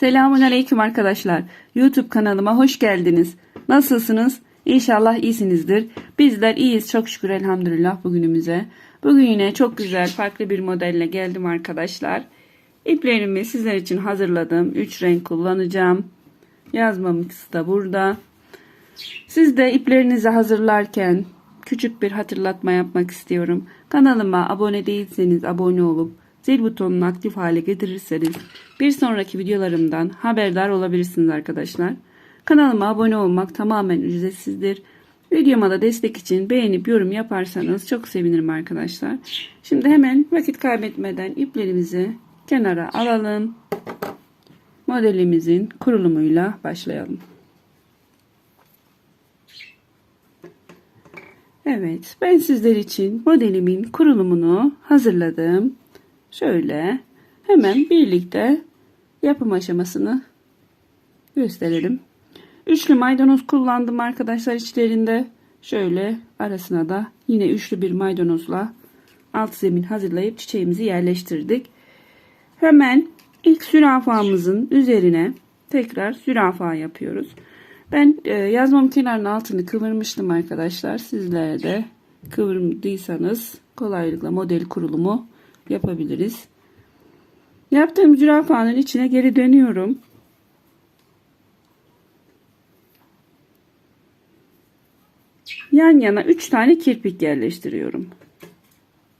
Selamun Aleyküm arkadaşlar. YouTube kanalıma hoş geldiniz. Nasılsınız? İnşallah iyisinizdir. Bizler iyiyiz çok şükür elhamdülillah bugünümüze. Bugün yine çok güzel farklı bir modelle geldim arkadaşlar. İplerimi sizler için hazırladım. 3 renk kullanacağım. Yazmamız da burada. Siz de iplerinizi hazırlarken küçük bir hatırlatma yapmak istiyorum. Kanalıma abone değilseniz abone olup zil butonunu aktif hale getirirseniz bir sonraki videolarımdan haberdar olabilirsiniz arkadaşlar. Kanalıma abone olmak tamamen ücretsizdir. Videoma da destek için beğenip yorum yaparsanız çok sevinirim arkadaşlar. Şimdi hemen vakit kaybetmeden iplerimizi kenara alalım. Modelimizin kurulumuyla başlayalım. Evet, ben sizler için modelimin kurulumunu hazırladım. Şöyle hemen birlikte yapım aşamasını gösterelim. Üçlü maydanoz kullandım arkadaşlar içlerinde. Şöyle arasına da yine üçlü bir maydanozla alt zemin hazırlayıp çiçeğimizi yerleştirdik. Hemen ilk zürafamızın üzerine tekrar zürafa yapıyoruz. Ben e, yazmam kenarının altını kıvırmıştım arkadaşlar. Sizler de kıvırdıysanız kolaylıkla model kurulumu yapabiliriz. Yaptığım zürafanın içine geri dönüyorum. Yan yana 3 tane kirpik yerleştiriyorum.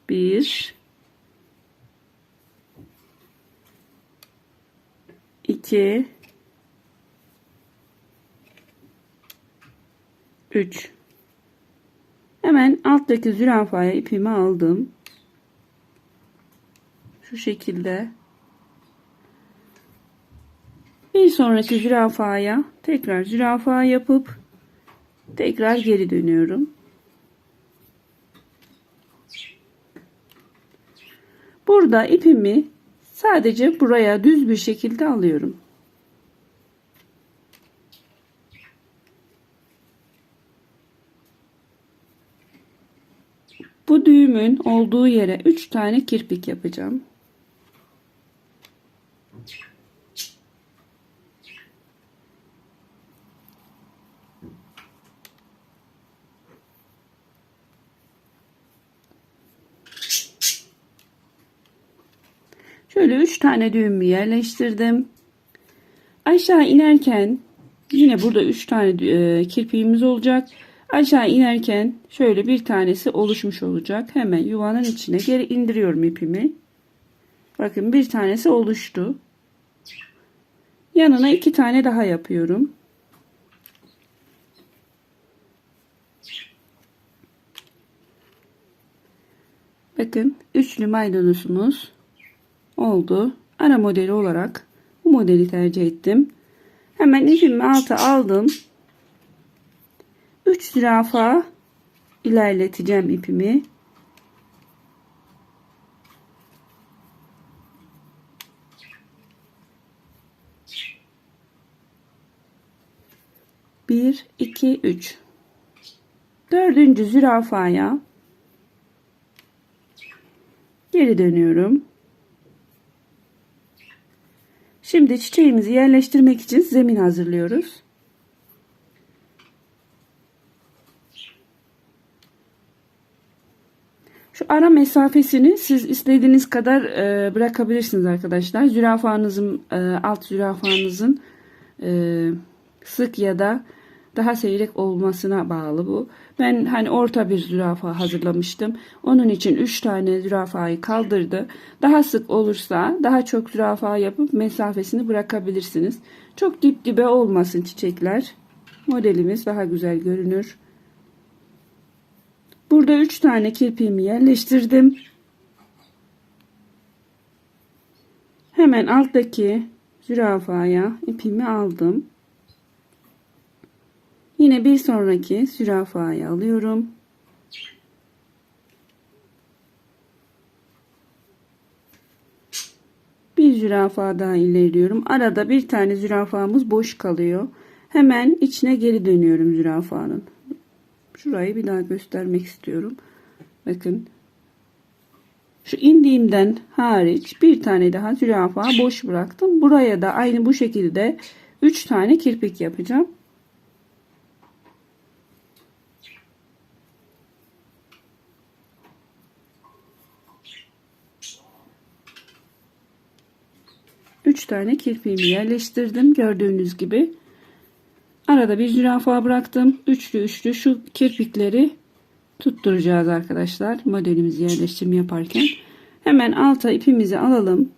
1 2 3 Hemen alttaki zürafaya ipimi aldım. Şu şekilde. Bir sonraki zürafaya tekrar zürafa yapıp tekrar geri dönüyorum. Burada ipimi sadece buraya düz bir şekilde alıyorum. Bu düğümün olduğu yere 3 tane kirpik yapacağım. Şöyle 3 tane düğümü yerleştirdim. Aşağı inerken yine burada 3 tane e, kirpiğimiz olacak. Aşağı inerken şöyle bir tanesi oluşmuş olacak. Hemen yuvanın içine geri indiriyorum ipimi. Bakın bir tanesi oluştu. Yanına iki tane daha yapıyorum. Bakın üçlü maydanozumuz oldu. Ara modeli olarak bu modeli tercih ettim. Hemen ipimi alta aldım. 3 zürafa ilerleteceğim ipimi. Bir, iki, üç. Dördüncü zürafaya geri dönüyorum. Şimdi çiçeğimizi yerleştirmek için zemin hazırlıyoruz. Şu ara mesafesini siz istediğiniz kadar e, bırakabilirsiniz arkadaşlar. Zürafanızın e, alt zürafanızın e, sık ya da daha seyrek olmasına bağlı bu. Ben hani orta bir zürafa hazırlamıştım. Onun için 3 tane zürafayı kaldırdı. Daha sık olursa daha çok zürafa yapıp mesafesini bırakabilirsiniz. Çok dip dibe olmasın çiçekler. Modelimiz daha güzel görünür. Burada 3 tane kirpiğimi yerleştirdim. Hemen alttaki zürafaya ipimi aldım. Yine bir sonraki zürafayı alıyorum. Bir zürafa daha ilerliyorum. Arada bir tane zürafamız boş kalıyor. Hemen içine geri dönüyorum zürafanın. Şurayı bir daha göstermek istiyorum. Bakın. Şu indiğimden hariç bir tane daha zürafa boş bıraktım. Buraya da aynı bu şekilde 3 tane kirpik yapacağım. Üç tane kirpiğimi yerleştirdim. Gördüğünüz gibi. Arada bir zürafa bıraktım. Üçlü üçlü şu kirpikleri tutturacağız arkadaşlar. Modelimizi yerleştirme yaparken. Hemen alta ipimizi alalım.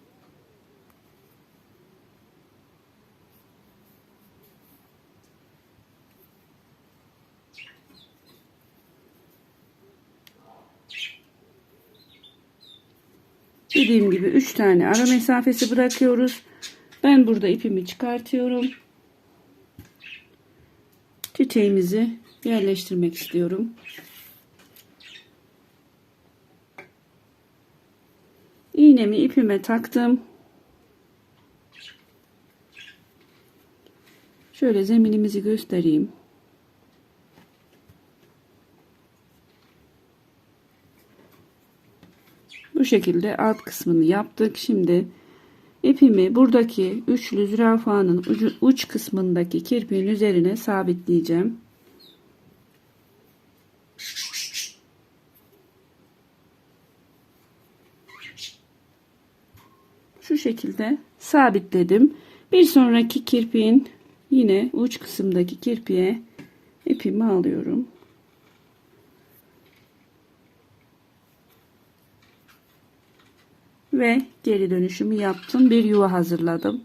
Dediğim gibi 3 tane ara mesafesi bırakıyoruz. Ben burada ipimi çıkartıyorum. Çiçeğimizi yerleştirmek istiyorum. İğnemi ipime taktım. Şöyle zeminimizi göstereyim. Bu şekilde alt kısmını yaptık. Şimdi ipimi buradaki üçlü zürafanın ucu, uç kısmındaki kirpiğin üzerine sabitleyeceğim. Şu şekilde sabitledim. Bir sonraki kirpiğin yine uç kısımdaki kirpiğe ipimi alıyorum. Ve geri dönüşümü yaptım. Bir yuva hazırladım.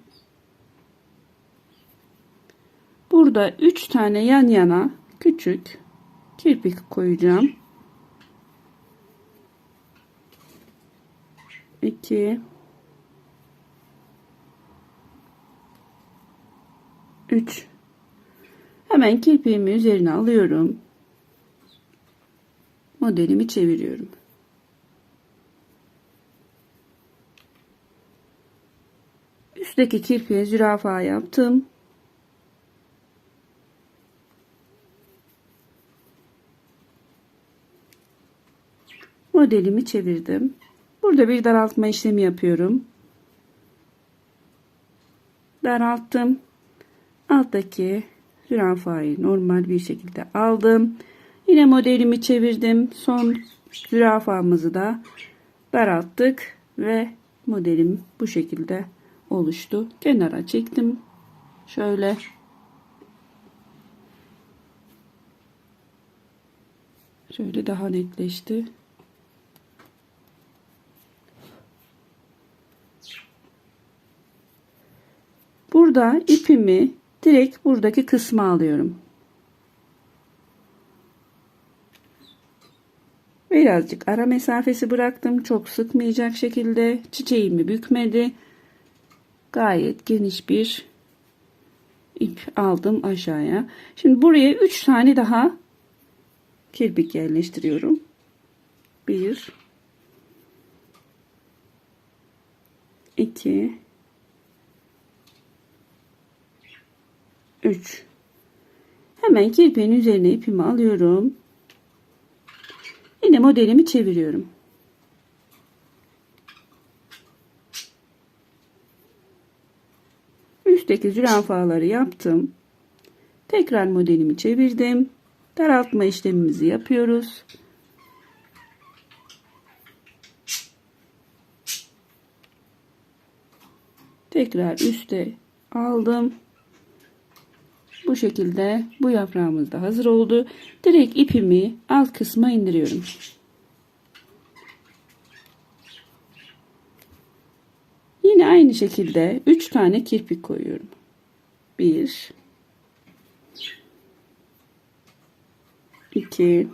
Burada 3 tane yan yana küçük kirpik koyacağım. 2 3 Hemen kirpiğimi üzerine alıyorum. Modelimi çeviriyorum. Üstteki kirpiğe zürafa yaptım. Modelimi çevirdim. Burada bir daraltma işlemi yapıyorum. Daralttım. Alttaki zürafayı normal bir şekilde aldım. Yine modelimi çevirdim. Son zürafamızı da daralttık ve modelim bu şekilde oluştu. Kenara çektim. Şöyle. Şöyle daha netleşti. Burada ipimi direkt buradaki kısma alıyorum. Birazcık ara mesafesi bıraktım. Çok sıkmayacak şekilde çiçeğimi bükmedi gayet geniş bir ip aldım aşağıya. Şimdi buraya 3 tane daha kirpik yerleştiriyorum. 1 2 3 Hemen kirpiğin üzerine ipimi alıyorum. Yine modelimi çeviriyorum. Üstteki zürafaları yaptım. Tekrar modelimi çevirdim. Daraltma işlemimizi yapıyoruz. Tekrar üste aldım. Bu şekilde bu yaprağımız da hazır oldu. Direkt ipimi alt kısma indiriyorum. Yine aynı şekilde 3 tane kirpik koyuyorum. 1 2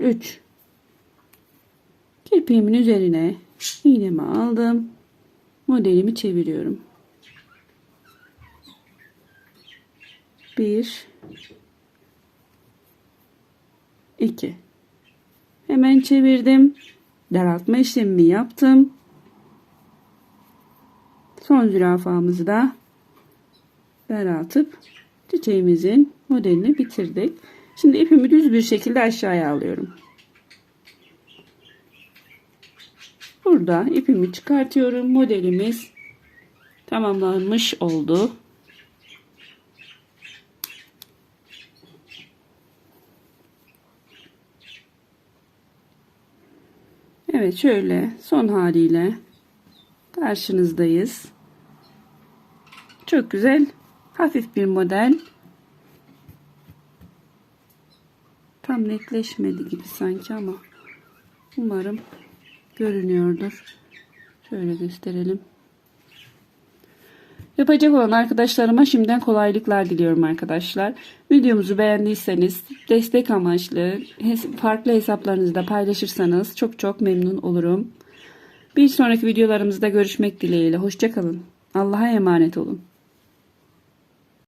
3 Kirpiğimin üzerine iğnemi aldım. Modelimi çeviriyorum. 1 2 Hemen çevirdim daraltma işlemimi yaptım. Son zürafamızı da daraltıp çiçeğimizin modelini bitirdik. Şimdi ipimi düz bir şekilde aşağıya alıyorum. Burada ipimi çıkartıyorum. Modelimiz tamamlanmış oldu. Evet şöyle son haliyle karşınızdayız. Çok güzel hafif bir model. Tam netleşmedi gibi sanki ama umarım görünüyordur. Şöyle gösterelim. Yapacak olan arkadaşlarıma şimdiden kolaylıklar diliyorum arkadaşlar. Videomuzu beğendiyseniz destek amaçlı farklı hesaplarınızda paylaşırsanız çok çok memnun olurum. Bir sonraki videolarımızda görüşmek dileğiyle. Hoşçakalın. Allah'a emanet olun.